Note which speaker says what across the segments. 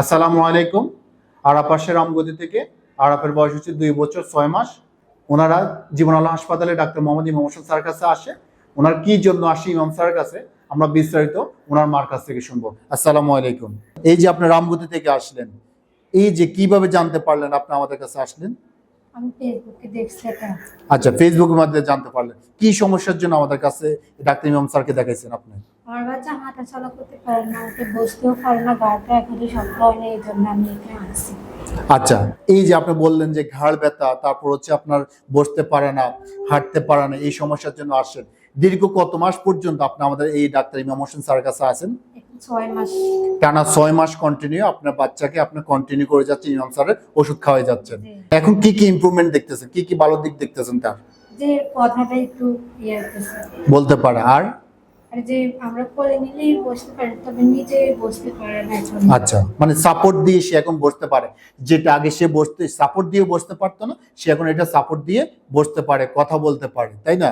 Speaker 1: আসসালামু আলাইকুম। আরাপাশের রামগতি থেকে আরাপের বয়স হচ্ছে দুই বছর ছয় মাস। ওনারা জীবন আল্লাহ হাসপাতালে ডাক্তার মোহাম্মদ ইমাম হোসেন স্যার কাছে আসে। ওনার কি জন্য আসে ইমাম স্যার কাছে? আমরা বিস্তারিত ওনার মার কাছ থেকে শুনব। আসসালামু আলাইকুম। এই যে আপনি রামগতি থেকে আসলেন এই যে কীভাবে জানতে পারলেন আপনি আমাদের কাছে আসলেন?
Speaker 2: আমি ফেসবুকে দেখছি এটা।
Speaker 1: আচ্ছা ফেসবুকের মাধ্যমে জানতে পারলেন। কি সমস্যার জন্য আমাদের কাছে ডাক্তার ইমাম স্যারকে দেখাইছেন আপনি?
Speaker 2: আমার বাচ্চা হাঁটা চলা করতে পারে না ওকে বসতেও পারে না গাড়িটা এখনই শক্ত এই জন্য আমি এখানে আসছি।
Speaker 1: আচ্ছা এই যে আপনি বললেন যে ঘাড় ব্যথা তারপর হচ্ছে আপনার বসতে পারে না হাঁটতে পারে না এই সমস্যার জন্য আসেন দীর্ঘ কত মাস পর্যন্ত আপনি আমাদের এই ডাক্তার ইমাম হোসেন স্যারের কাছে আছেন? টানা ছয় মাস কন্টিনিউ আপনার বাচ্চাকে আপনি কন্টিনিউ করে যাচ্ছেন ইমাম স্যারের ওষুধ খাওয়াই যাচ্ছেন। এখন কি কি ইমপ্রুভমেন্ট দেখতেছেন? কি কি ভালো দিক দেখতেছেন তার?
Speaker 2: যে কথাটা একটু ইয়ে
Speaker 1: বলতে পারে আর?
Speaker 2: যে আমরা কোলে নিলেই বসতে পারে তবে নিজে বসতে পারে না
Speaker 1: আচ্ছা মানে সাপোর্ট দিয়ে সে এখন বসতে পারে। যেটা আগে সে বসতে সাপোর্ট দিয়ে বসতে পারতো না সে এখন এটা সাপোর্ট দিয়ে বসতে পারে কথা বলতে পারে তাই না?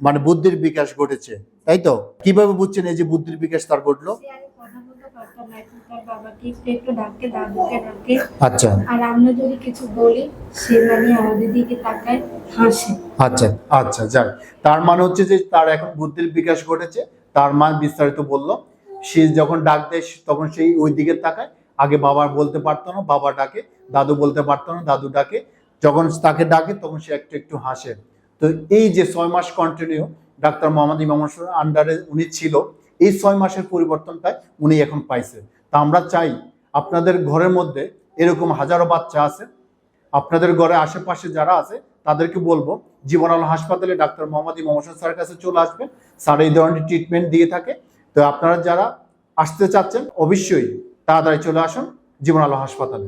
Speaker 1: মানে বুদ্ধির বিকাশ ঘটেছে তাই তো? কীভাবে বুঝছেন এই যে বুদ্ধির বিকাশ তার ঘটলো
Speaker 2: সে আগে কথা বলতে পারতাম না এখন তার বাবাকে একটু একটু ডাকে দাদুকে ডাকে
Speaker 1: আচ্ছা।
Speaker 2: আর আমরা যদি কিছু বলি সে মানে আমাদের দিকে তাকায় হাসে।
Speaker 1: আচ্ছা আচ্ছা তার মানে হচ্ছে যে তার এখন বুদ্ধির বিকাশ ঘটেছে। তার মা বিস্তারিত বলল সে যখন ডাক দেয় তখন সেই ওই দিকে তাকায়। আগে বাবা বলতে পারতো না বাবা ডাকে দাদু বলতে পারতো না দাদু ডাকে। যখন তাকে ডাকে তখন সে একটু একটু হাসে। তো এই যে ছয় মাস কন্টিনিউ ডাক্তার মোহাম্মদ ইমাম আন্ডারে উনি ছিল। এই ছয় মাসের পরিবর্তনটাই উনি এখন পাইছে। তা আমরা চাই আপনাদের ঘরের মধ্যে এরকম হাজারো বাচ্চা আছে। আপনাদের ঘরে আশেপাশে যারা আছে, তাদেরকে বলব জীবন আলো হাসপাতালে ডাক্তার মোহাম্মদ ইমাম হোসেন স্যারের কাছে চলে আসবেন স্যার এই ধরনের ট্রিটমেন্ট দিয়ে থাকে। তো আপনারা যারা আসতে চাচ্ছেন, অবশ্যই তাড়াতাড়ি চলে আসুন জীবন আলো হাসপাতালে।